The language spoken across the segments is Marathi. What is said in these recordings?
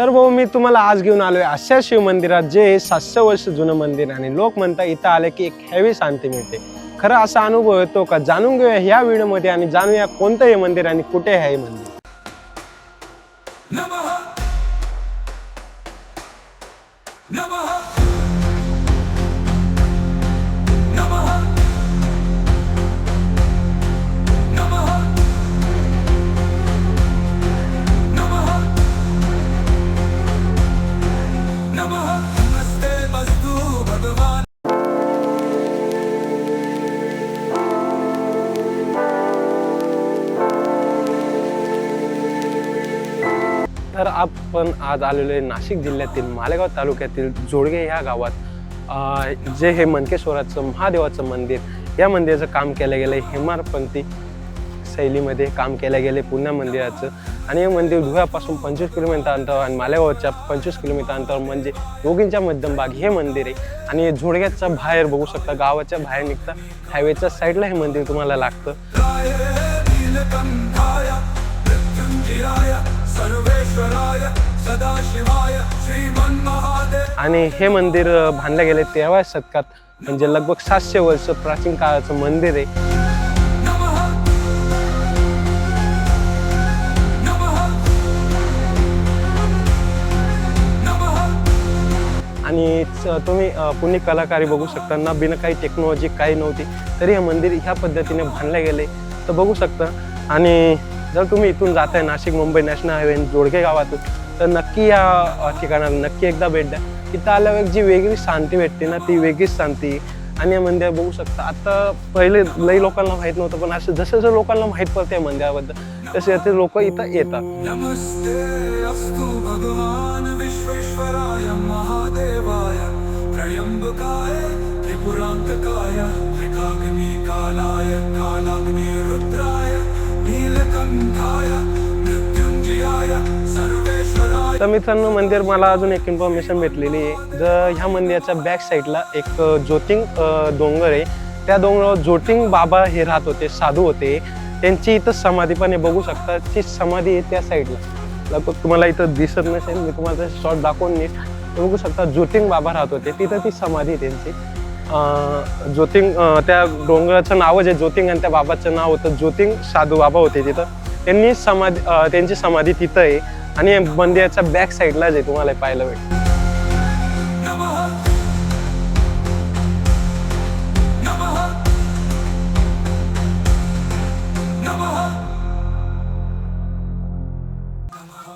तर भाऊ मी तुम्हाला आज घेऊन आलोय अशा शिव मंदिरात जे सातशे वर्ष जुनं मंदिर आणि लोक म्हणतात इथं आले की एक हेवी शांती मिळते. खरं असा अनुभव येतो का? जाणून घेऊया ह्या व्हिडिओमध्ये आणि जाणूया कोणतं हे मंदिर आणि कुठे आहे हे मंदिर. तर आपण आज आलेलो आहे नाशिक जिल्ह्यातील मालेगाव तालुक्यातील जोडगे ह्या गावात. जे हे मनकेश्वराचं महादेवाचं मंदिर या मंदिराचं काम केलं गेलं आहे शैलीमध्ये काम केलं गेले पुन्हा मंदिराचं. आणि हे मंदिर धुळ्यापासून पंचवीस किलोमीटर अंतरावर आणि मालेगावच्या पंचवीस किलोमीटर अंतरावर म्हणजे दोघींच्या मध्यमभाग हे मंदिर आहे. आणि झोडग्याच्या बाहेर बघू शकता गावाच्या बाहेर निघता हायवेच्या साईडला हे मंदिर तुम्हाला लागतं. आणि हे मंदिर बांधलं गेले तेव्हा शतकात म्हणजे लगभग सातशे वर्ष प्राचीन काळाचं मंदिर आहे. आणि तुम्ही पुणे कलाकारी बघू शकता. ना बिना काही टेक्नॉलॉजी काही नव्हती. तरी हे मंदिर ह्या पद्धतीने बांधले गेले. तर बघू शकता. आणि जर तुम्ही इथून जाताय नाशिक मुंबई नॅशनल हायवे जोडगे गावातून तर नक्की या ठिकाणाला नक्की एकदा भेट द्या. इथं आल्यावर जी वेगळी शांती भेटते ना ती वेगळीच शांती. आणि या मंदिर बघू शकता. आता पहिले लई लोकांना माहीत नव्हतं पण असं जसं जसं लोकांना माहीत पडते या मंदिराबद्दल तसे ते लोक इथं येतात. त्र्यम्बकाय त्रिपुरान्तकाय त्रिकाग्निकालाय कालाग्निरुद्राय नीलकण्ठाय मृत्युञ्जयाय सर्वेश्वराय। तर मित्रांनो मंदिर मला अजून एक इन्फॉर्मेशन भेटलेली आहे. जर ह्या मंदिराच्या बॅक साईडला एक ज्योतिंग डोंगर आहे. त्या डोंगरावर ज्योतिंग बाबा हे राहत होते साधू होते. त्यांची इथं समाधी पण आहे. बघू शकता ती समाधी आहे त्या साईडला लगभग तुम्हाला इथं दिसत नसेल मी तुम्हाला शॉर्ट दाखवून नीट बघू शकता ज्योतिंग बाबा राहत होते. तिथं ती समाधी त्यांची. ज्योतिंग त्या डोंगराचं नाव जे ज्योतिंग आणि त्या बाबाचं नाव होतं ज्योतिंग साधू बाबा होते तिथं. त्यांनी समाधी त्यांची समाधी तिथं आहे. आणि मंदिराच्या बॅक साईडलाच आहे तुम्हाला पाहायला भेटतं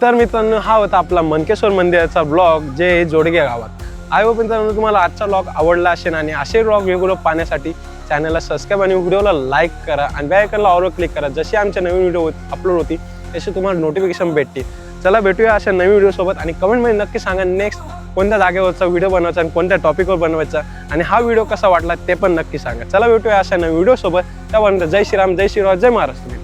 तर मित्रांनो हा होता आपला मनकेश्वर मंदिराचा ब्लॉग जे जोडगे गावात. आय होप मित्रांनो तुम्हाला आजचा ब्लॉग आवडला असेल आणि असे ब्लॉग रेग्युलर पाहण्यासाठी चॅनलला सबस्क्राईब आणि व्हिडिओला लाईक करा आणि बॅकला ऑरवर क्लिक करा. जशी आमच्या नवीन व्हिडिओ अपलोड होती तशी तुम्हाला नोटिफिकेशन भेटतील. चला भेटूया अशा नवीन व्हिडिओसोबत आणि कमेंटमध्ये नक्की सांगा नेक्स्ट कोणत्या जागेवरचा व्हिडिओ बनवायचा आणि कोणत्या टॉपिकवर बनवायचा आणि हा व्हिडिओ कसा वाटला ते पण नक्की सांगा. चला भेटूया अशा नवीन व्हिडिओसोबत त्यापर्यंत जय श्रीराम जय श्रीराम जय महाराष्ट्र